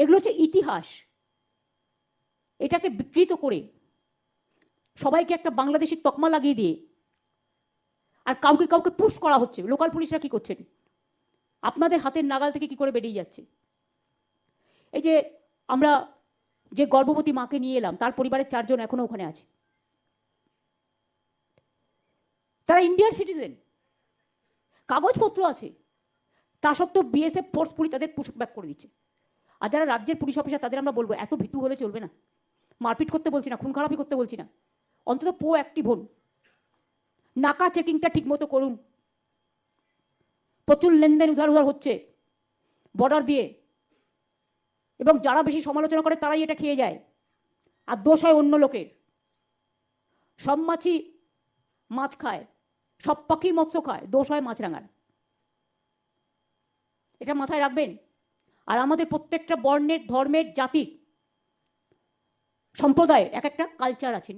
এগুলো হচ্ছে ইতিহাস। এটাকে বিকৃত করে সবাইকে একটা বাংলাদেশের তকমা লাগিয়ে দিয়ে আর কাউকে কাউকে পুশ করা হচ্ছে। লোকাল পুলিশরা কি করছেন? আপনাদের হাতের নাগাল থেকে কি করে বেরিয়ে যাচ্ছে? এই যে আমরা যে গর্ভবতী মাকে নিয়ে এলাম, তার পরিবারের চারজন এখনও ওখানে আছে। তারা ইন্ডিয়ার সিটিজেন কাগজপত্র আছে। তা সত্ত্বেও বিএসএফ ফোর্সফুলি তাদের পুশ ব্যাক করে দিচ্ছে। আর যারা রাজ্যের পুলিশ অফিসার, তাদের আমরা বলব, এত ভীতু হলে চলবে না। মারপিট করতে বলছি না, খুন খারাপি করতে বলছি না। অন্তত পো অ্যাক্টিভ হন নাকা চেকিংটা ঠিকমতো করুন। প্রচুর লেনদেন উধার উধার হচ্ছে বর্ডার দিয়ে। এবং যারা বেশি সমালোচনা করে, তারাই এটা খেয়ে যায়। আর দোষ হয় অন্য লোকের। সব মাছই মাছ খায়। সব পাখি মৎস্য খায়। দোষ হয় মাছরাঙার। এটা মাথায় রাখবেন। আর আমাদের প্রত্যেকটা বর্ণের ধর্মের জাতির সম্প্রদায়ের এক একটা কালচার আছে।